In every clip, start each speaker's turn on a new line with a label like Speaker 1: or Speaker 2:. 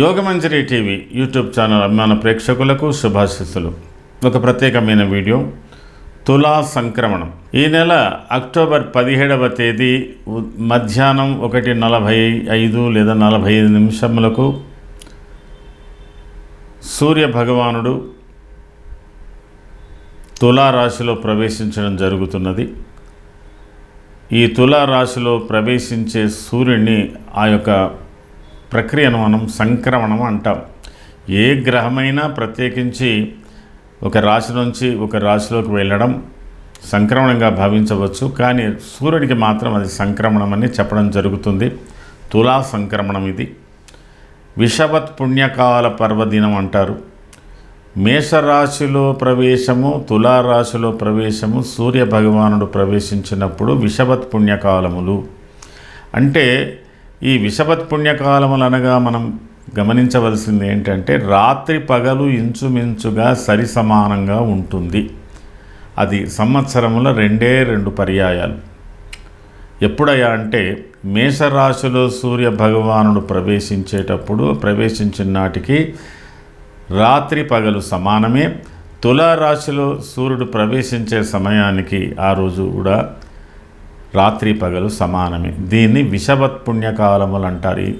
Speaker 1: Yogamanjari TV YouTube channel అభిమాన ప్రేక్షకులకు శుభాశిస్సులు. ఒక ప్రత్యేకమైన వీడియో తులా సంక్రమణం. ఈ నెల అక్టోబర్ పదిహేడవ తేదీ మధ్యాహ్నం ఒకటి నలభై ఐదు లేదా నలభై ఐదు నిమిషములకు సూర్య భగవానుడు తులారాశిలో ప్రవేశించడం జరుగుతున్నది. ఈ తులారాశిలో ప్రవేశించే సూర్యుడిని ఆ యొక్క ప్రక్రియను మనం సంక్రమణం అంటాం. ఏ గ్రహమైనా ప్రత్యేకించి ఒక రాశి నుంచి ఒక రాశిలోకి వెళ్ళడం సంక్రమణంగా భావించవచ్చు. కానీ సూర్యుడికి మాత్రం అది సంక్రమణం అని చెప్పడం జరుగుతుంది. తులా సంక్రమణం ఇది. విషవత్ పుణ్యకాల పర్వదినం అంటారు. మేషరాశిలో ప్రవేశము తులారాశిలో ప్రవేశము సూర్య భగవానుడు ప్రవేశించినప్పుడు విషవత్ పుణ్యకాలములు. అంటే ఈ విషపత్ పుణ్యకాలములు అనగా మనం గమనించవలసింది ఏంటంటే రాత్రి పగలు ఇంచుమించుగా సరి సమానంగా ఉంటుంది. అది సంవత్సరముల రెండే రెండు పర్యాయాలు. ఎప్పుడయ్యా అంటే మేషరాశిలో సూర్య భగవానుడు ప్రవేశించేటప్పుడు ప్రవేశించిన నాటికి రాత్రి పగలు సమానమే. తులారాశిలో సూర్యుడు ప్రవేశించే సమయానికి ఆ రోజు కూడా రాత్రి పగలు సమానమే. దీన్ని విషవత్ పుణ్యకాలములు అంటారు ఈ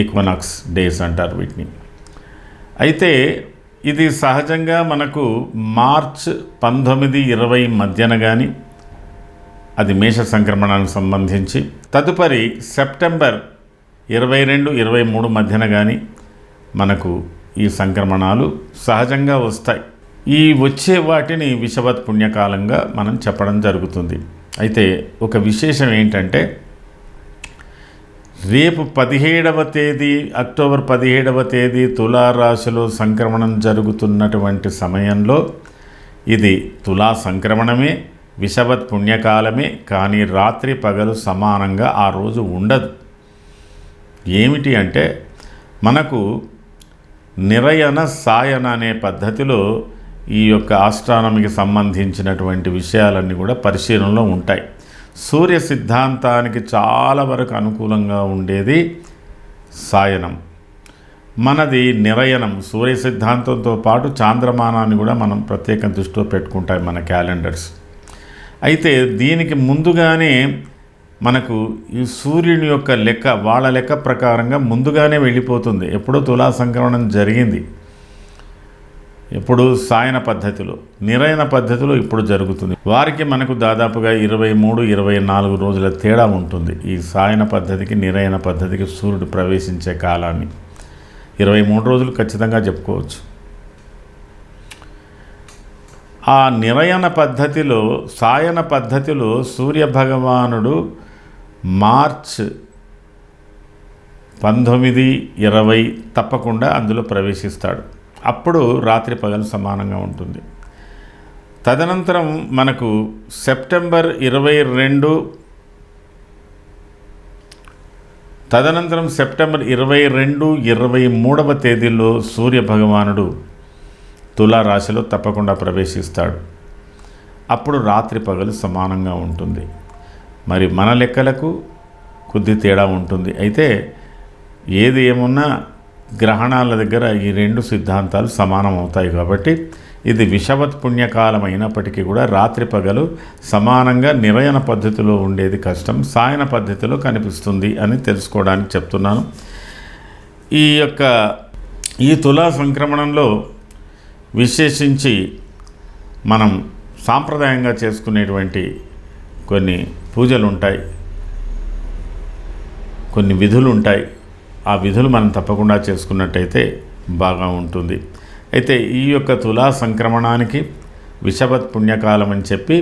Speaker 1: ఈక్వనాక్స్ డేస్ అంటారు వీటిని. అయితే ఇది సహజంగా మనకు మార్చ్ పంతొమ్మిది ఇరవై మధ్యన కానీ అది మేష సంక్రమణానికి సంబంధించి తదుపరి సెప్టెంబర్ ఇరవై రెండు ఇరవై మూడు మధ్యన కానీ మనకు ఈ సంక్రమణాలు సహజంగా వస్తాయి. ఈ వచ్చే వాటిని విషవత్ పుణ్యకాలంగా మనం చెప్పడం జరుగుతుంది. అయితే ఒక విశేషం ఏంటంటే రేపు పదిహేడవ తేదీ అక్టోబర్ పదిహేడవ తేదీ తులారాశిలో సంక్రమణం జరుగుతున్నటువంటి సమయంలో ఇది తులా సంక్రమణమే విషవత్ పుణ్యకాలమే కానీ రాత్రి పగలు సమానంగా ఆ రోజు ఉండదు. ఏమిటి అంటే మనకు నిరయన సాయన అనే పద్ధతిలో ఈ యొక్క ఆస్ట్రానమీకి సంబంధించినటువంటి విషయాలన్నీ కూడా పరిశీలనలో ఉంటాయి. సూర్య సిద్ధాంతానికి చాలా వరకు అనుకూలంగా ఉండేది సాయనం. మనది నిరయనం. సూర్య సిద్ధాంతంతో పాటు చాంద్రమానాన్ని కూడా మనం ప్రత్యేక దృష్టిలో పెట్టుకుంటాయి మన క్యాలెండర్స్. అయితే దీనికి ముందుగానే మనకు ఈ సూర్యుని యొక్క లెక్క వాళ్ళ లెక్క ప్రకారంగా ముందుగానే వెళ్ళిపోతుంది. ఎప్పుడో తులా సంక్రమణం జరిగింది. ఇప్పుడు సాయన పద్ధతిలో నిరయన పద్ధతిలో ఇప్పుడు జరుగుతుంది. వారికి మనకు దాదాపుగా ఇరవై మూడు ఇరవై నాలుగు రోజుల తేడా ఉంటుంది. ఈ సాయన పద్ధతికి నిరయన పద్ధతికి సూర్యుడు ప్రవేశించే కాలాన్ని. ఇరవై మూడు రోజులు ఖచ్చితంగా చెప్పుకోవచ్చు. ఆ నిరయన పద్ధతిలో సాయన పద్ధతిలో సూర్య భగవానుడు మార్చ్ పంతొమ్మిది ఇరవై తప్పకుండా అందులో ప్రవేశిస్తాడు. అప్పుడు రాత్రి పగలు సమానంగా ఉంటుంది. తదనంతరం మనకు సెప్టెంబర్ ఇరవై రెండు తదనంతరం సెప్టెంబర్ ఇరవై రెండు ఇరవై మూడవ తేదీల్లో సూర్య భగవానుడు తులారాశిలో తప్పకుండా ప్రవేశిస్తాడు. అప్పుడు రాత్రి పగలు సమానంగా ఉంటుంది. మరి మన లెక్కలకు కొద్ది తేడా ఉంటుంది. అయితే ఏది ఏమున్నా గ్రహణాల దగ్గర ఈ రెండు సిద్ధాంతాలు సమానం అవుతాయి కాబట్టి ఇది విషవత్ పుణ్యకాలం అయినప్పటికీ కూడా రాత్రి పగలు సమానంగా నిరయన పద్ధతిలో ఉండేది కష్టం సాయన పద్ధతిలో కనిపిస్తుంది అని తెలుసుకోవడానికి చెప్తున్నాను. ఈ యొక్క ఈ తులా సంక్రమణంలో విశేషించి మనం సాంప్రదాయంగా చేసుకునేటువంటి కొన్ని పూజలు ఉంటాయి కొన్ని విధులు ఉంటాయి ఆ విధులు మనం తప్పకుండా చేసుకున్నట్టయితే బాగా ఉంటుంది. అయితే ఈ యొక్క తులా సంక్రమణానికి విషవత్ పుణ్యకాలం అని చెప్పి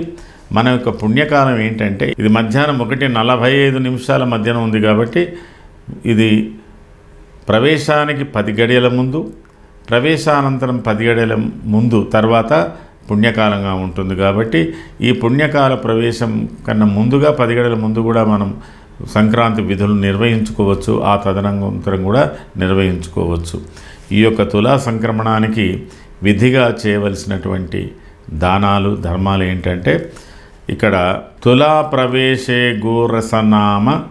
Speaker 1: మన యొక్క పుణ్యకాలం ఏంటంటే ఇది మధ్యాహ్నం ఒకటి నలభై ఐదు నిమిషాల మధ్యన ఉంది కాబట్టి ఇది ప్రవేశానికి పది గడియల ముందు ప్రవేశానంతరం పది గడియల ముందు తర్వాత పుణ్యకాలంగా ఉంటుంది కాబట్టి ఈ పుణ్యకాల ప్రవేశం కన్నా ముందుగా పది గడియల ముందు కూడా మనం సంక్రాంతి విధులు నిర్వహించుకోవచ్చు ఆ తదనంతరం కూడా నిర్వహించుకోవచ్చు. ఈ యొక్క తులా సంక్రమణానికి విధిగా చేయవలసినటువంటి దానాలు ధర్మాలు ఏంటంటే ఇక్కడ తులా ప్రవేశే గోరసనామ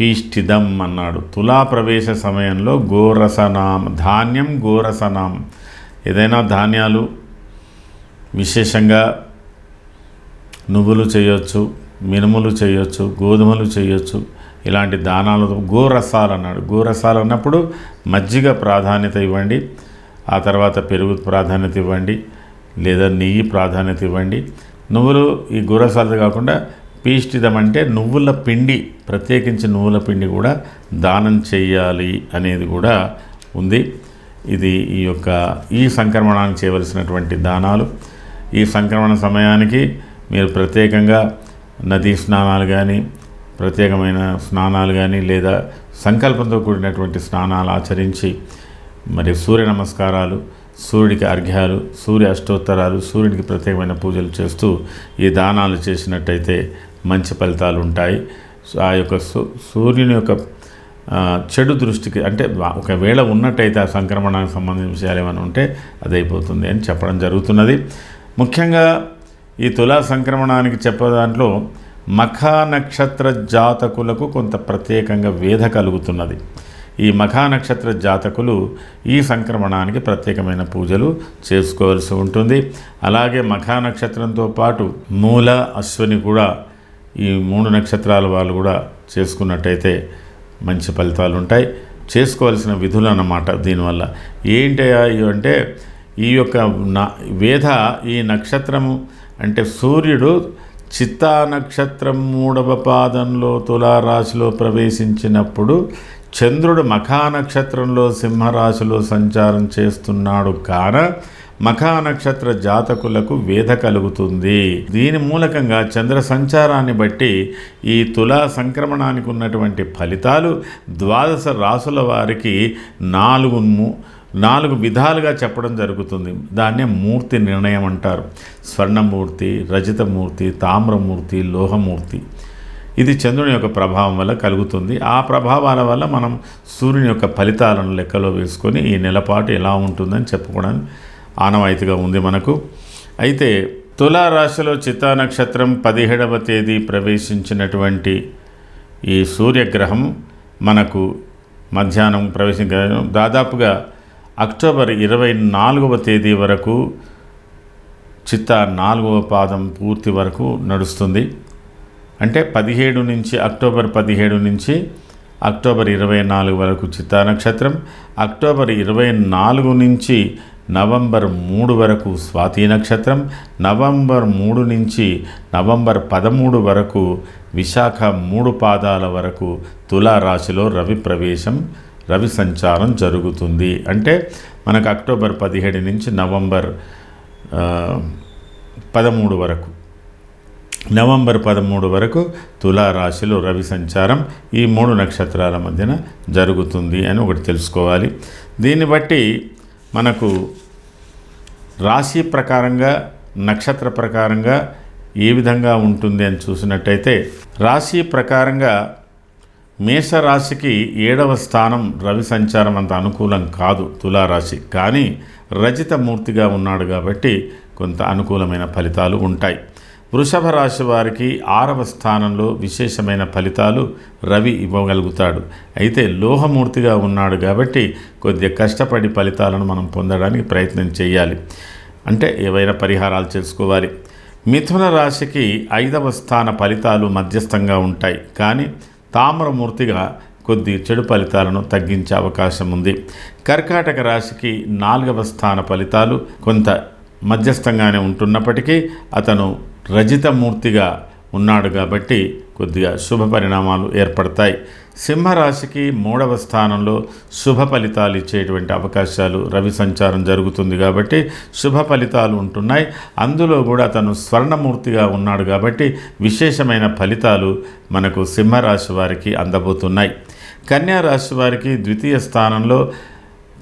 Speaker 1: పీష్టిదం అన్నాడు. తులా ప్రవేశ సమయంలో గోరసనామ ధాన్యం గోరసనాం ఏదైనా ధాన్యాలు విశేషంగా నువ్వులు చేయొచ్చు మినుములు చేయొచ్చు గోధుమలు చేయొచ్చు ఇలాంటి దానాలు గోరసాలు అన్నాడు. గోరసాలు అన్నప్పుడు మజ్జిగ ప్రాధాన్యత ఇవ్వండి ఆ తర్వాత పెరుగు ప్రాధాన్యత ఇవ్వండి లేదా నెయ్యి ప్రాధాన్యత ఇవ్వండి. నువ్వులు ఈ గోరసాలు కాకుండా పీష్టిదం అంటే నువ్వుల పిండి ప్రత్యేకించి నువ్వుల పిండి కూడా దానం చేయాలి అనేది కూడా ఉంది. ఇది ఈ యొక్క ఈ సంక్రమణానికి చేయవలసినటువంటి దానాలు. ఈ సంక్రమణ సమయానికి మీరు ప్రత్యేకంగా నదీ స్నానాలు కానీ ప్రత్యేకమైన స్నానాలు కానీ లేదా సంకల్పంతో కూడినటువంటి స్నానాలు ఆచరించి మరి సూర్య నమస్కారాలు సూర్యుడికి అర్ఘ్యాలు సూర్య అష్టోత్తరాలు సూర్యుడికి ప్రత్యేకమైన పూజలు చేస్తూ ఈ దానాలు చేసినట్టయితే మంచి ఫలితాలు ఉంటాయి. ఆ యొక్క సూ- సూర్యుని యొక్క చెడు దృష్టికి అంటే ఒకవేళ ఉన్నట్టయితే ఆ సంక్రమణానికి సంబంధించిన విషయాలు ఏమైనా ఉంటే అది అయిపోతుంది అని చెప్పడం జరుగుతున్నది. ముఖ్యంగా ఈ తులా సంక్రమణానికి చెప్పే దాంట్లో మఖా నక్షత్ర జాతకులకు కొంత ప్రత్యేకంగా వేధ కలుగుతున్నది. ఈ మఖా నక్షత్ర జాతకులు ఈ సంక్రమణానికి ప్రత్యేకమైన పూజలు చేసుకోవాల్సి ఉంటుంది. అలాగే మఖా నక్షత్రంతో పాటు మూల అశ్వని కూడా ఈ మూడు నక్షత్రాల వాళ్ళు కూడా చేసుకున్నట్టయితే మంచి ఫలితాలు ఉంటాయి. చేసుకోవాల్సిన విధులు అన్నమాట దీనివల్ల. ఏంటి అంటే ఈ యొక్క నా వేధ ఈ నక్షత్రము అంటే సూర్యుడు చిత్తా నక్షత్రం మూడవ పాదంలో తులారాశిలో ప్రవేశించినప్పుడు చంద్రుడు మఖా నక్షత్రంలో సింహరాశిలో సంచారం చేస్తున్నాడు కాన మఖా నక్షత్ర జాతకులకు వేధ కలుగుతుంది. దీని మూలకంగా చంద్ర సంచారాన్ని బట్టి ఈ తులా సంక్రమణానికి ఉన్నటువంటి ఫలితాలు ద్వాదశ రాసుల వారికి నాలుగు నాలుగు విధాలుగా చెప్పడం జరుగుతుంది. దాన్నే మూర్తి నిర్ణయం అంటారు. స్వర్ణమూర్తి రజితమూర్తి తామ్రమూర్తి లోహమూర్తి. ఇది చంద్రుని యొక్క ప్రభావం వల్ల కలుగుతుంది. ఆ ప్రభావాల వల్ల మనం సూర్యుని యొక్క ఫలితాలను లెక్కలో వేసుకొని ఈ నెలపాటు ఎలా ఉంటుందని చెప్పుకోవడానికి ఆనవాయితీగా ఉంది మనకు. అయితే తులారాశిలో చిత్తా నక్షత్రం పదిహేడవ తేదీ ప్రవేశించినటువంటి ఈ సూర్యగ్రహం మనకు మధ్యాహ్నం ప్రవేశించ దాదాపుగా అక్టోబర్ ఇరవై నాలుగవ తేదీ వరకు చిత్త నాలుగవ పాదం పూర్తి వరకు నడుస్తుంది. అంటే పదిహేడు నుంచి అక్టోబర్ పదిహేడు నుంచి అక్టోబర్ ఇరవై నాలుగు వరకు చిత్తా నక్షత్రం అక్టోబర్ ఇరవై నాలుగు నుంచి నవంబర్ మూడు వరకు స్వాతి నక్షత్రం నవంబర్ మూడు నుంచి నవంబర్ పదమూడు వరకు విశాఖ మూడు పాదాల వరకు తులారాశిలో రవి ప్రవేశం రవి సంచారం జరుగుతుంది. అంటే మనకు అక్టోబర్ పదిహేడు నుంచి నవంబర్ పదమూడు వరకు. నవంబర్ పదమూడు వరకు తులారాశిలో రవి సంచారం ఈ మూడు నక్షత్రాల మధ్యన జరుగుతుంది అని ఒకటి తెలుసుకోవాలి. దీన్ని బట్టి మనకు రాశి ప్రకారంగా నక్షత్ర ప్రకారంగా ఏ విధంగా ఉంటుంది అని చూసినట్టయితే రాశి ప్రకారంగా మేషరాశికి ఏడవ స్థానం రవి సంచారం అంత అనుకూలం కాదు తులారాశి. కానీ రజిత మూర్తిగా ఉన్నాడు కాబట్టి కొంత అనుకూలమైన ఫలితాలు ఉంటాయి. వృషభ రాశి వారికి ఆరవ స్థానంలో విశేషమైన ఫలితాలు రవి ఇవ్వగలుగుతాడు. అయితే లోహమూర్తిగా ఉన్నాడు కాబట్టి కొద్దిగా కష్టపడి ఫలితాలను మనం పొందడానికి ప్రయత్నం చేయాలి. అంటే ఏవైనా పరిహారాలు చేసుకోవాలి. మిథున రాశికి ఐదవ స్థాన ఫలితాలు మధ్యస్థంగా ఉంటాయి. కానీ తామ్రమూర్తిగా కొద్ది చెడు ఫలితాలను తగ్గించే అవకాశం ఉంది. కర్కాటక రాశికి నాలుగవ స్థాన ఫలితాలు కొంత మధ్యస్థంగానే ఉంటున్నప్పటికీ అతను రజితమూర్తిగా ఉన్నాడు కాబట్టి కొద్దిగా శుభ పరిణామాలు ఏర్పడతాయి. సింహరాశికి మూడవ స్థానంలో శుభ ఫలితాలు ఇచ్చేటువంటి అవకాశాలు రవి సంచారం జరుగుతుంది కాబట్టి శుభ ఫలితాలు ఉంటున్నాయి. అందులో కూడా తను స్వర్ణమూర్తిగా ఉన్నాడు కాబట్టి విశేషమైన ఫలితాలు మనకు సింహరాశి వారికి అందబోతున్నాయి. కన్యా రాశి వారికి ద్వితీయ స్థానంలో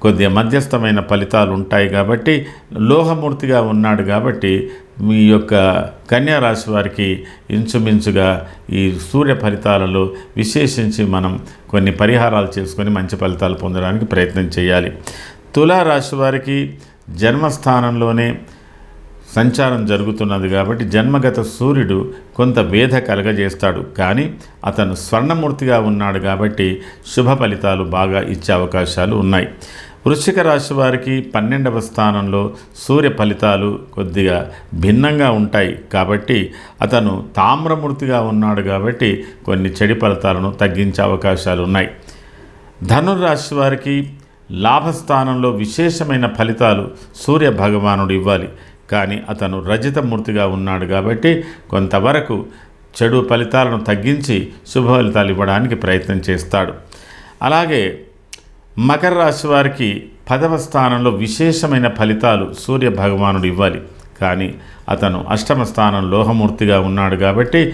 Speaker 1: కొద్దిగా మధ్యస్థమైన ఫలితాలు ఉంటాయి కాబట్టి లోహమూర్తిగా ఉన్నాడు కాబట్టి మీ యొక్క కన్యా రాశి వారికి ఇంచుమించుగా ఈ సూర్య ఫలితాలలో విశేషించి మనం కొన్ని పరిహారాలు చేసుకొని మంచి ఫలితాలు పొందడానికి ప్రయత్నం చేయాలి. తులారాశి వారికి జన్మస్థానంలోనే సంచారం జరుగుతున్నది కాబట్టి జన్మగత సూర్యుడు కొంత వేధ కలగజేస్తాడు. కానీ అతను స్వర్ణమూర్తిగా ఉన్నాడు కాబట్టి శుభ ఫలితాలు బాగా ఇచ్చే అవకాశాలు ఉన్నాయి. వృశ్చిక రాశి వారికి పన్నెండవ స్థానంలో సూర్య ఫలితాలు కొద్దిగా భిన్నంగా ఉంటాయి కాబట్టి అతను తామ్రమూర్తిగా ఉన్నాడు కాబట్టి కొన్ని చెడు ఫలితాలను తగ్గించే అవకాశాలు ఉన్నాయి. ధనుర్రాశి వారికి లాభస్థానంలో విశేషమైన ఫలితాలు సూర్య భగవానుడు ఇవ్వాలి. కానీ అతను రజితమూర్తిగా ఉన్నాడు కాబట్టి కొంతవరకు చెడు ఫలితాలను తగ్గించి శుభ ఫలితాలు ఇవ్వడానికి ప్రయత్నం చేస్తాడు. అలాగే మకర రాశి వారికి పదవ స్థానంలో విశేషమైన ఫలితాలు సూర్య భగవానుడు ఇవ్వాలి. కానీ అతను అష్టమ స్థానం లోహమూర్తిగా ఉన్నాడు కాబట్టి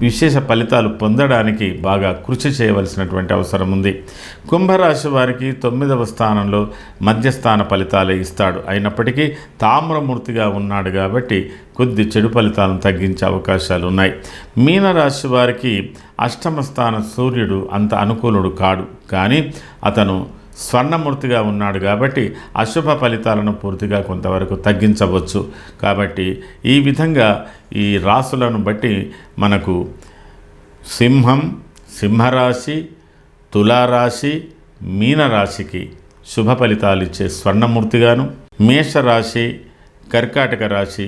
Speaker 1: విశేష ఫలితాలు పొందడానికి బాగా కృషి చేయవలసినటువంటి అవసరం ఉంది. కుంభరాశి వారికి తొమ్మిదవ స్థానంలో మధ్యస్థాన ఫలితాలే ఇస్తాడు. అయినప్పటికీ తామ్రమూర్తిగా ఉన్నాడు కాబట్టి కొద్ది చెడు ఫలితాలను తగ్గించే అవకాశాలు ఉన్నాయి. మీనరాశి వారికి అష్టమ స్థాన సూర్యుడు అంత అనుకూలుడు కాడు. కానీ అతను స్వర్ణమూర్తిగా ఉన్నాడు కాబట్టి అశుభ ఫలితాలను పూర్తిగా కొంతవరకు తగ్గించవచ్చు. కాబట్టి ఈ విధంగా ఈ రాసులను బట్టి మనకు సింహం సింహరాశి తులారాశి మీనరాశికి శుభ ఫలితాలు ఇచ్చే స్వర్ణమూర్తిగాను మేషరాశి కర్కాటక రాశి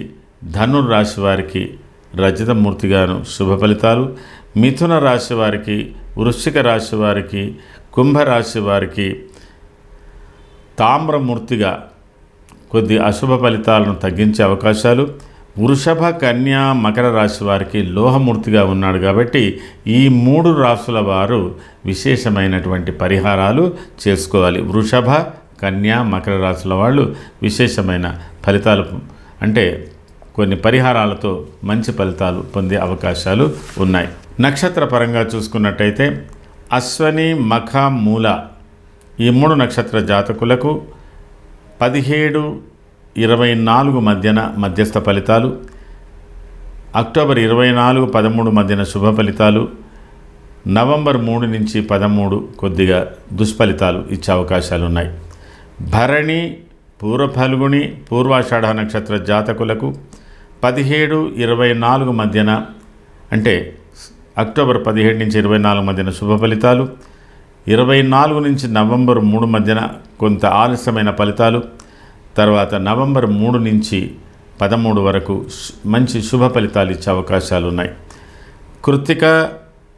Speaker 1: ధనుర్రాశి వారికి రజతమూర్తిగాను శుభ ఫలితాలు మిథున రాశి వారికి వృశ్చిక రాశి వారికి కుంభరాశి వారికి తామ్రమూర్తిగా కొద్ది అశుభ ఫలితాలను తగ్గించే అవకాశాలు. వృషభ కన్యా మకర రాశి వారికి లోహమూర్తిగా ఉన్నాడు కాబట్టి ఈ మూడు రాశుల వారు విశేషమైనటువంటి పరిహారాలు చేసుకోవాలి. వృషభ కన్యా మకర రాశుల వాళ్ళు విశేషమైన ఫలితాలు అంటే కొన్ని పరిహారాలతో మంచి ఫలితాలు పొందే అవకాశాలు ఉన్నాయి. నక్షత్ర పరంగా చూసుకున్నట్టయితే అశ్వని మఖ మూల ఈ మూడు నక్షత్ర జాతకులకు పదిహేడు ఇరవై నాలుగు మధ్యన మధ్యస్థ ఫలితాలు అక్టోబర్ ఇరవై నాలుగు పదమూడు మధ్యన శుభ ఫలితాలు నవంబర్ మూడు నుంచి పదమూడు కొద్దిగా దుష్ఫలితాలు ఇచ్చే అవకాశాలు ఉన్నాయి భరణి పూర్వ ఫల్గుణి పూర్వాషాఢ నక్షత్ర జాతకులకు పదిహేడు ఇరవై నాలుగు మధ్యన అంటే అక్టోబర్ పదిహేడు నుంచి ఇరవై నాలుగు మధ్యన శుభ ఫలితాలు ఇరవై నాలుగు నుంచి నవంబర్ మూడు మధ్యన కొంత ఆలస్యమైన ఫలితాలు తర్వాత నవంబర్ మూడు నుంచి పదమూడు వరకు మంచి శుభ ఫలితాలు ఇచ్చే అవకాశాలు ఉన్నాయి కృత్తిక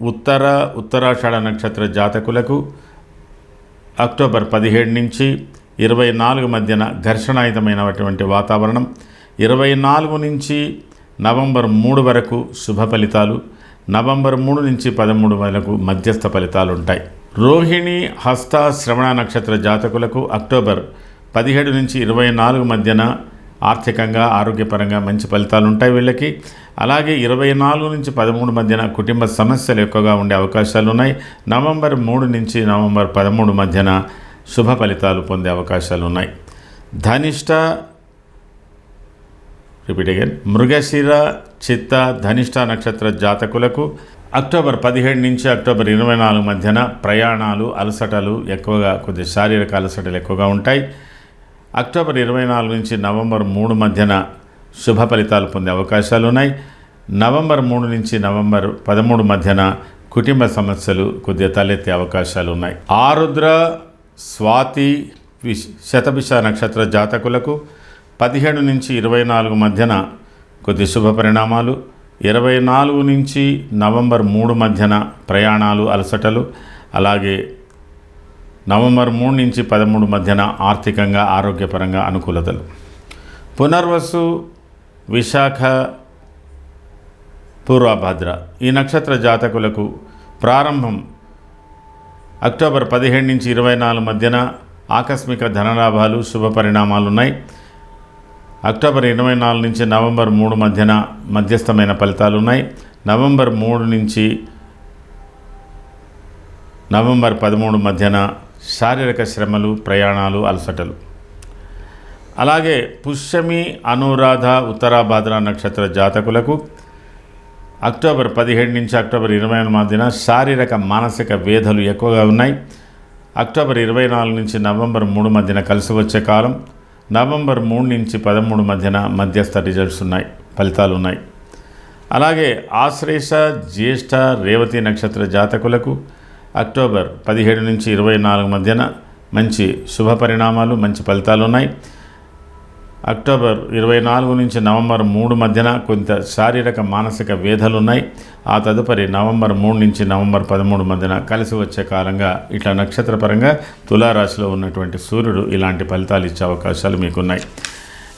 Speaker 1: ఉత్తర ఉత్తరాషాఢ నక్షత్ర జాతకులకు అక్టోబర్ పదిహేడు నుంచి ఇరవై నాలుగు మధ్యన ఘర్షణాయుతమైనటువంటి వాతావరణం ఇరవై నాలుగు నుంచి నవంబర్ మూడు వరకు శుభ ఫలితాలు నవంబర్ మూడు నుంచి పదమూడు వరకు మధ్యస్థ ఫలితాలు ఉంటాయి రోహిణి హస్త శ్రవణ నక్షత్ర జాతకులకు అక్టోబర్ పదిహేడు నుంచి ఇరవై నాలుగు మధ్యన ఆర్థికంగా ఆరోగ్యపరంగా మంచి ఫలితాలు ఉంటాయి వీళ్ళకి. అలాగే ఇరవై నాలుగు నుంచి పదమూడు మధ్యన కుటుంబ సమస్యలు ఎక్కువగా ఉండే అవకాశాలు ఉన్నాయి. నవంబర్ మూడు నుంచి నవంబర్ పదమూడు మధ్యన శుభ ఫలితాలు పొందే అవకాశాలు ఉన్నాయి. ధనిష్ట రిపీట్ అగైన్ మృగశిర చిత్త ధనిష్ట నక్షత్ర జాతకులకు అక్టోబర్ పదిహేడు నుంచి అక్టోబర్ ఇరవై నాలుగు మధ్యన ప్రయాణాలు అలసటలు ఎక్కువగా కొద్ది శారీరక అలసటలు ఎక్కువగా ఉంటాయి. అక్టోబర్ ఇరవై నాలుగు నుంచి నవంబర్ మూడు మధ్యన శుభ ఫలితాలు పొందే అవకాశాలు ఉన్నాయి. నవంబర్ మూడు నుంచి నవంబర్ పదమూడు మధ్యన కుటుంబ సమస్యలు కొద్దిగా తలెత్తే అవకాశాలు ఉన్నాయి. ఆరుద్ర స్వాతి శతభిష నక్షత్ర జాతకులకు పదిహేడు నుంచి ఇరవై నాలుగు మధ్యన కొద్ది శుభ పరిణామాలు ఇరవై నాలుగు నుంచి నవంబర్ మూడు మధ్యన ప్రయాణాలు అలసటలు అలాగే నవంబర్ మూడు నుంచి పదమూడు మధ్యన ఆర్థికంగా ఆరోగ్యపరంగా అనుకూలతలు. పునర్వసు విశాఖ పూర్వభద్ర ఈ నక్షత్ర జాతకులకు ప్రారంభం అక్టోబర్ పదిహేడు నుంచి ఇరవై నాలుగు మధ్యన ఆకస్మిక ధనలాభాలు శుభ పరిణామాలు ఉన్నాయి అక్టోబర్ ఇరవై నాలుగు నుంచి నవంబర్ మూడు మధ్యన మధ్యస్థమైన ఫలితాలు ఉన్నాయి. నవంబర్ మూడు నుంచి నవంబర్ పదమూడు మధ్యన శారీరక శ్రమలు ప్రయాణాలు అలసటలు. అలాగే పుష్యమి అనురాధ ఉత్తరాభాద్ర నక్షత్ర జాతకులకు అక్టోబర్ పదిహేడు నుంచి అక్టోబర్ ఇరవై మధ్యన శారీరక మానసిక వేధలు ఎక్కువగా ఉన్నాయి. అక్టోబర్ ఇరవై నాలుగు నుంచి నవంబర్ మూడు మధ్యన కలిసి వచ్చే కాలం నవంబర్ మూడు నుంచి పదమూడు మధ్యన మధ్యస్థ రిజల్ట్స్ ఉన్నాయి ఫలితాలు ఉన్నాయి. అలాగే ఆశ్లేష జ్యేష్ఠ రేవతి నక్షత్ర జాతకులకు అక్టోబర్ పదిహేడు నుంచి ఇరవై నాలుగు మధ్యన మంచి శుభ పరిణామాలు మంచి ఫలితాలు ఉన్నాయి. అక్టోబర్ ఇరవై నాలుగు నుంచి నవంబర్ మూడు మధ్యన కొంత శారీరక మానసిక వేధలు ఉన్నాయి ఆ తదుపరి నవంబర్ మూడు నుంచి నవంబర్ పదమూడు మధ్యన కలిసి వచ్చే కాలంగా ఇట్లా నక్షత్రపరంగా తులారాశిలో ఉన్నటువంటి సూర్యుడు ఇలాంటి ఫలితాలు ఇచ్చే అవకాశాలు మీకున్నాయి.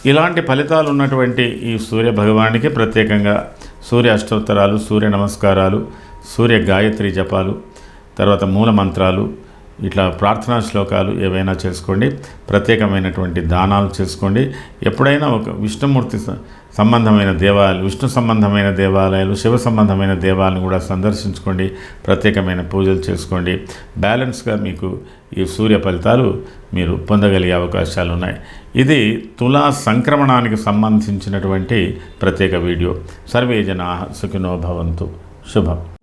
Speaker 1: ఇలాంటి ఫలితాలు ఉన్నటువంటి ఈ సూర్య భగవానికి ప్రత్యేకంగా సూర్య అష్టోత్తరాలు సూర్య నమస్కారాలు సూర్య గాయత్రి జపాలు తర్వాత మూల మంత్రాలు ఇట్లా ప్రార్థనా శ్లోకాలు ఏవైనా చేసుకోండి ప్రత్యేకమైనటువంటి దానాలు చేసుకోండి. ఎప్పుడైనా ఒక విష్ణుమూర్తి సంబంధమైన దేవాలయాలు విష్ణు సంబంధమైన దేవాలయాలు శివ సంబంధమైన దేవాలయాలను కూడా సందర్శించుకోండి ప్రత్యేకమైన పూజలు చేసుకోండి. బ్యాలెన్స్గా మీకు ఈ సూర్య ఫలితాలు మీరు పొందగలిగే అవకాశాలు ఉన్నాయి. ఇది తులా సంక్రమణానికి సంబంధించినటువంటి ప్రత్యేక వీడియో. సర్వే జనా సుఖినో భవంతు. శుభం.